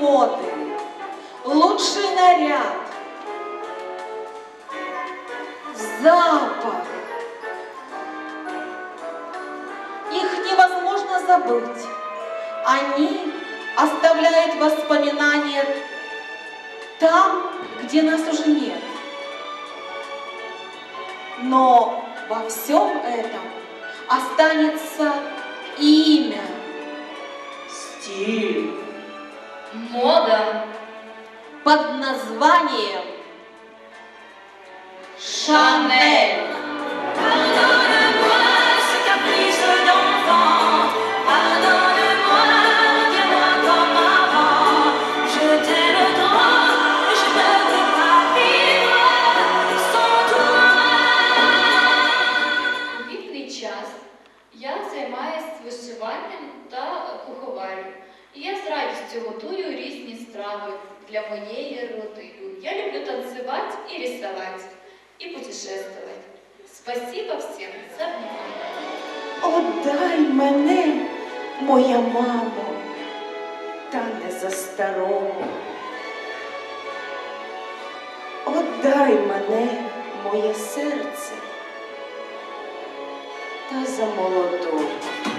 моды, лучший наряд, запах. Их невозможно забыть. Они оставляют воспоминания там, где нас уже нет. Но во всем этом останется и Мода. под названием радістю готую різні страви для моєї родини. Я люблю танцевать и рисовать, и путешествовать. Спасибо всем за внимание. Отдай мене, моя мамо, та не за старого. Отдай мене, моє серце, та за молодого.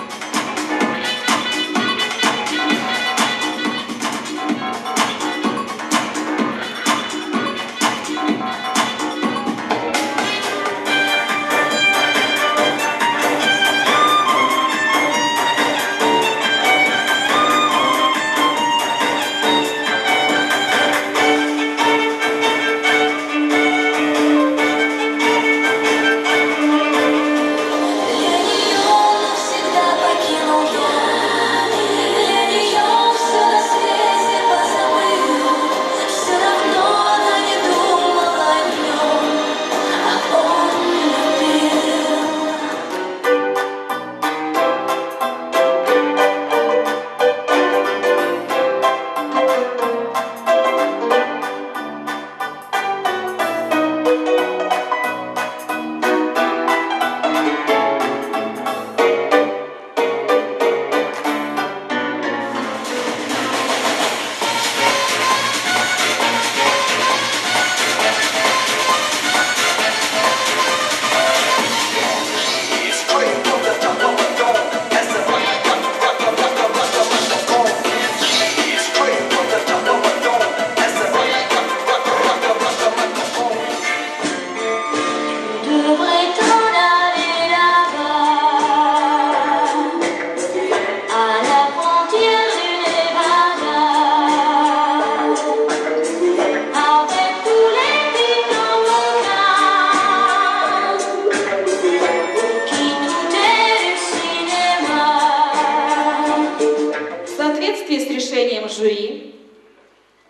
Соответствии с решением жюри,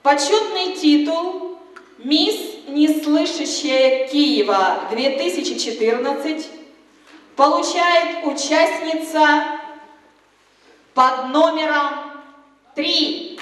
почетный титул «Мисс Неслышащая Киева 2014» получает участница под номером 3.